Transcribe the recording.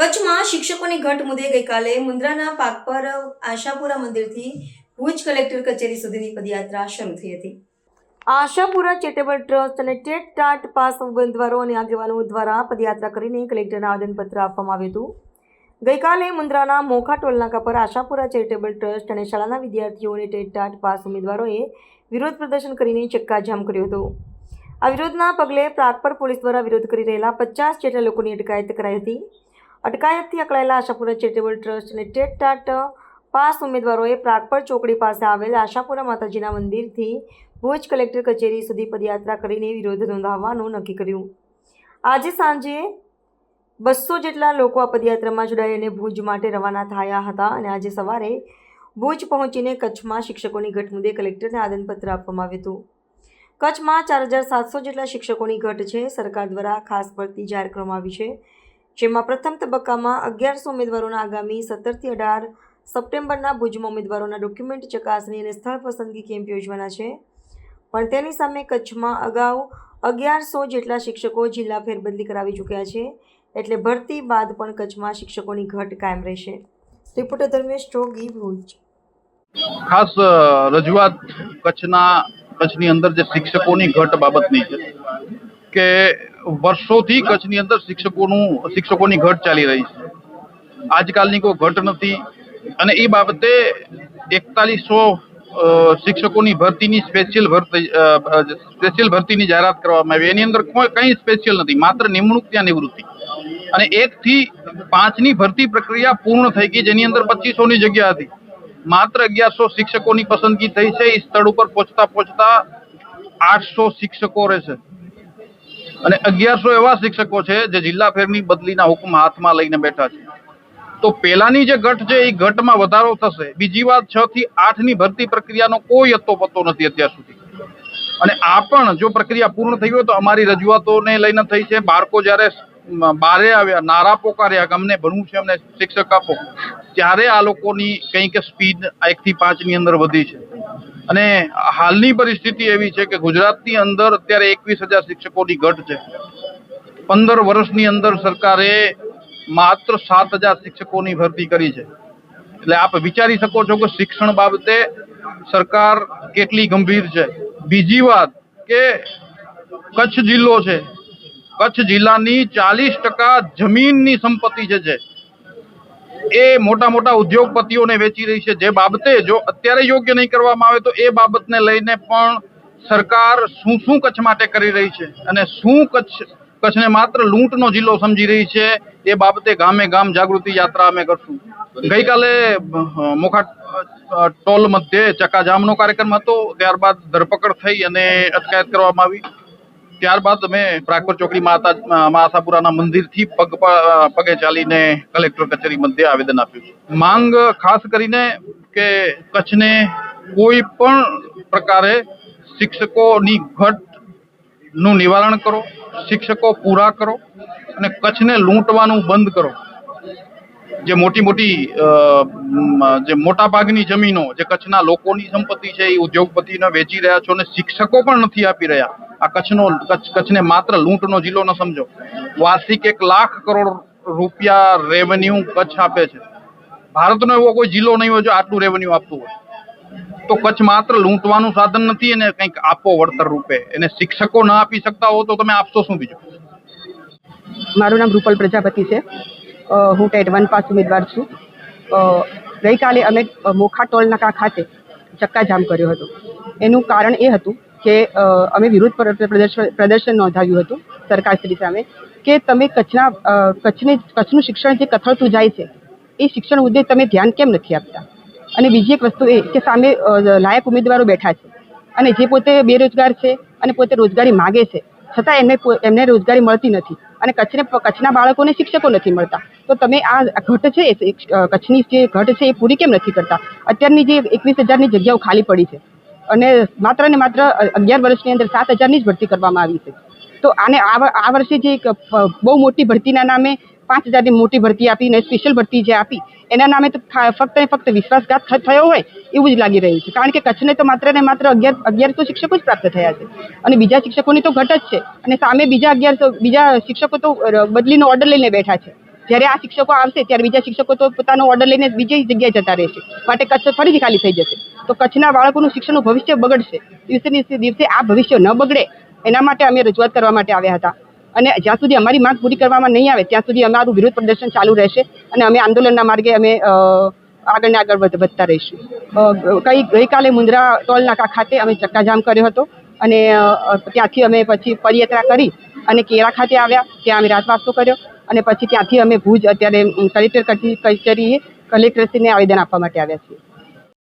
કચ્છમાં શિક્ષકોની ઘટ મુદ્દે ગઈકાલે મુન્દ્રાના પાકપર આશાપુરા મંદિરથી ભુજ કલેક્ટર કચેરી સુધીની પદયાત્રા શરૂ થઈ હતી. આશાપુરા ચેરિટેબલ ટ્રસ્ટ અને ટેટ ટાટ પાસ ઉમેદવારો અને આગેવાનો દ્વારા પદયાત્રા કરીને કલેક્ટરને આવેદનપત્ર આપવામાં આવ્યું હતું. ગઈકાલે મુન્દ્રાના મોખા ટોલનાકા પર આશાપુરા ચેરિટેબલ ટ્રસ્ટ અને શાળાના વિદ્યાર્થીઓ અને ટેટ ટાટ પાસ ઉમેદવારોએ વિરોધ પ્રદર્શન કરીને ચક્કાજામ કર્યો હતો. આ વિરોધના પગલે પ્રાગપર પોલીસ દ્વારા વિરોધ કરી રહેલા પચાસ જેટલા લોકોની અટકાયત કરાઈ હતી. અટકાયતથી અકળાયેલા આશાપુરા ચેરિટેબલ ટ્રસ્ટ અને ટેટ ટાટ પાસ ઉમેદવારોએ પ્રાગપર ચોકડી પાસે આવેલ આશાપુરા માતાજીના મંદિરથી ભુજ કલેક્ટર કચેરી સુધી પદયાત્રા કરીને વિરોધ નોંધાવવાનું નક્કી કર્યું. આજે સાંજે બસો જેટલા લોકો આ પદયાત્રામાં જોડાઈ અને ભુજ માટે રવાના થયા હતા અને આજે સવારે ભુજ પહોંચીને કચ્છમાં શિક્ષકોની ઘટ મુદ્દે કલેક્ટરને આદનપત્ર આપવામાં આવ્યું હતું. કચ્છમાં ચાર હજાર સાતસો જેટલા શિક્ષકોની ઘટ છે. સરકાર દ્વારા ખાસ ભરતી જાહેર કરવામાં આવી છે. જેમાં પ્રથમ તબક્કામાં અગિયારસો ઉમેદવારોના આગામી સત્તરથી અઢાર સપ્ટેમ્બરના ભુજમાં ઉમેદવારોના ડોક્યુમેન્ટ ચકાસણી અને સ્થળ પસંદગી કેમ્પ યોજવાના છે. પણ તેની સામે કચ્છમાં અગાઉ અગિયારસો જેટલા શિક્ષકો જિલ્લા ફેરબદલી કરાવી ચૂક્યા છે, એટલે ભરતી બાદ પણ કચ્છમાં શિક્ષકોની ઘટ કાયમ રહેશે. રિપોર્ટર ધર્મેશ જોગી ભુજ. ખાસ રજૂઆત કચ્છના, કચ્છની અંદર જે શિક્ષકોની ઘટ બાબતની છે, કે વર્ષોથી કચ્છની અંદર શિક્ષકોનું, શિક્ષકોની ઘટ ચાલી રહી છે. આજકાલની કોઈ ઘટ નથી અને એ બાબતે એકતાલીસો શિક્ષકોની ભરતીની સ્પેશિયલ ભરતી સ્પેશિયલ ભરતીની જાહેરાત કરવામાં આવી. એની અંદર કોઈ, કંઈ સ્પેશિયલ નથી. માત્ર નિમણૂક ત્યાં નિવૃત્તિ. અને એક થી પાંચની ભરતી પ્રક્રિયા પૂર્ણ થઈ ગઈ, જેની અંદર પચીસોની જગ્યા હતી. માત્ર અગિયારસો શિક્ષકોની પસંદગી થઈ છે. એ સ્થળ ઉપર પહોંચતા પહોંચતા આઠસો શિક્ષકો રહેશે અને અગિયારસો એવા શિક્ષકો છે જે જિલ્લા ફેરની બદલીના હુકમ હાથમાં લઈને બેઠા છે. તો પેલાની જે ઘટ છે એ ઘટમાં વધારો થશે. બીજી વાત, છ થી આઠની ભરતી પ્રક્રિયાનો કોઈ અત્તો પત્તો નથી અત્યાર સુધી. અને આ પણ જો પ્રક્રિયા પૂર્ણ થઈ હોય તો અમારી રજૂઆતોને લઈને થઈ છે. બાળકો જ્યારે બારે આવ્યા, નારા પોકાર્યા કે અમને ભણવું છે, અમને શિક્ષક આપો, ત્યારે આ લોકોની કંઈક સ્પીડ એક થી પાંચની અંદર વધી છે. અને હાલની પરિસ્થિતિ એવી છે કે ગુજરાતની અંદર અત્યારે એકવીસ હજાર શિક્ષકોની ઘટ છે. પંદર વર્ષની અંદર સરકારે માત્ર સાત હજાર શિક્ષકોની ભરતી કરી છે. એટલે આપ વિચારી શકો છો કે શિક્ષણ બાબતે સરકાર કેટલી ગંભીર છે. બીજી વાત કે કચ્છ જિલ્લો છે. કચ્છ જિલ્લાની ચાલીસ ટકા જમીનની સંપત્તિ છે એ મોટા મોટા ઉદ્યોગપતિઓને વેચી રહી છે. જે બાબતે જો અત્યારે યોગ્ય નહીં કરવામાં આવે તો એ બાબતને લઈને પણ સરકાર શું શું કચ્છ માટે કરી રહી છે અને શું કચ્છ, કચ્છને માત્ર લૂંટનો જિલ્લો સમજી રહી છે એ બાબતે ગામે ગામ જાગૃતિ યાત્રા અમે કરશું. ગઈકાલે મોખા ટોલ મધ્યે ચક્કાજામનો કાર્યક્રમ હતો. ત્યારબાદ ધરપકડ થઈ અને અટકાયત કરવામાં આવી. ત્યારબાદ અમે પ્રાગપર ચોકડી માતા આશાપુરાના મંદિરથી પગ પગે ચાલીને કલેક્ટર કચેરી મધ્યે આવેદન આપ્યું છે. માંગ ખાસ કરીને કે કચ્છને કોઈ પણ પ્રકારે શિક્ષકોની ઘટનું નિવારણ કરો, શિક્ષકો પૂરા કરો અને કચ્છને લૂંટવાનું બંધ કરો. જે મોટી મોટી જે મોટા ભાગની જમીનો, જે કચ્છના લોકોની સંપત્તિ છે એ ઉદ્યોગપતિને વેચી રહ્યા છો અને શિક્ષકો પણ નથી આપી રહ્યા. આ કચ્છનો કચ્છ, કચ્છને માત્ર લૂંટનો જિલ્લો ન સમજો. વાર્ષિક એક લાખ કરોડ રૂપિયા રેવન્યુ કચ્છ આપે છે. ભારતનો એવો કોઈ જિલ્લો નહીં હોય જો આટલું રેવન્યુ આપતું હોય. તો કચ્છ માત્ર લૂંટવાનું સાધન નથી એને કંઈક આપો વળતર રૂપે. એને શિક્ષકો ન આપી શકતા હો તો તમે આપશો શું બીજું? મારું નામ રૂપલ પ્રજાપતિ છે. હું ટેટ વન પાસ ઉમેદવાર છું. ગઈકાલે અમે મોખા ટોલ નાકા ખાતે ચક્કાજામ કર્યો હતો. એનું કારણ એ હતું કે અમે વિરોધ પ્રદર્શન નોંધાવ્યું હતું સરકારશ્રી સામે કે તમે કચ્છના કચ્છને, કચ્છનું શિક્ષણ જે કથળતું જાય છે, એ શિક્ષણ મુદ્દે તમે ધ્યાન કેમ નથી આપતા? અને બીજી એક વસ્તુ એ કે સામે લાયક ઉમેદવારો બેઠા છે અને જે પોતે બેરોજગાર છે અને પોતે રોજગારી માગે છે, છતાં એમને એમને રોજગારી મળતી નથી અને કચ્છને, કચ્છના બાળકોને શિક્ષકો નથી મળતા. તો તમે આ ઘટ છે કચ્છની જે ઘટ છે, એ પૂરી કેમ નથી કરતા? અત્યારની જે એકવીસ હજારની જગ્યાઓ ખાલી પડી છે અને માત્ર ને માત્ર અગિયાર વર્ષની અંદર સાત હજારની જ ભરતી કરવામાં આવી છે. તો આને આ વર્ષે જે એક, બહુ મોટી ભરતીના નામે પાંચ હજારની મોટી ભરતી આપી ને સ્પેશિયલ ભરતી જે આપી એના નામે તો ફક્ત ફક્ત વિશ્વાસઘાત થયો હોય એવું જ લાગી રહ્યું છે. કારણ કે કચ્છને તો માત્ર ને માત્ર અગિયાર અગિયારસો શિક્ષકો જ પ્રાપ્ત થયા છે. અને બીજા શિક્ષકોની તો ઘટ જ છે. અને સામે બીજા અગિયારસો બીજા શિક્ષકો તો બદલીનો ઓર્ડર લઈને બેઠા છે. જ્યારે આ શિક્ષકો આવશે ત્યારે બીજા શિક્ષકો તો પોતાનો ઓર્ડર લઈને બીજી જગ્યાએ જતા રહેશે. માટે કચ્છ ફરીથી ખાલી થઈ જશે. તો કચ્છના બાળકોનું શિક્ષણનું ભવિષ્ય બગડશે. દિવસે દિવસે આ ભવિષ્ય ન બગડે. એના માટે અમે રજૂઆત કરવા માટે આવ્યા હતા. અને જ્યાં સુધી અમારી માંગ પૂરી કરવામાં નહીં આવે, ત્યાં સુધી અમારું વિરોધ પ્રદર્શન ચાલુ રહેશે અને અમે આંદોલનના માર્ગે અમે આગળ ને આગળ વધ- વધતા રહીશું. કઈ ગઈકાલે મુંદ્રા ટોલ નાકા ખાતે અમે ચક્કાજામ કર્યો હતો અને ત્યાંથી અમે પછી પદયાત્રા કરી અને કેરા ખાતે આવ્યા. ત્યાં અમે રાતવાસો કર્યો અને પછી ત્યાંથી અમે ભુજ અત્યારે કલેક્ટર કચેરી- કચેરીએ કલેક્ટરશ્રીને આવેદન આપવા માટે આવ્યા છીએ.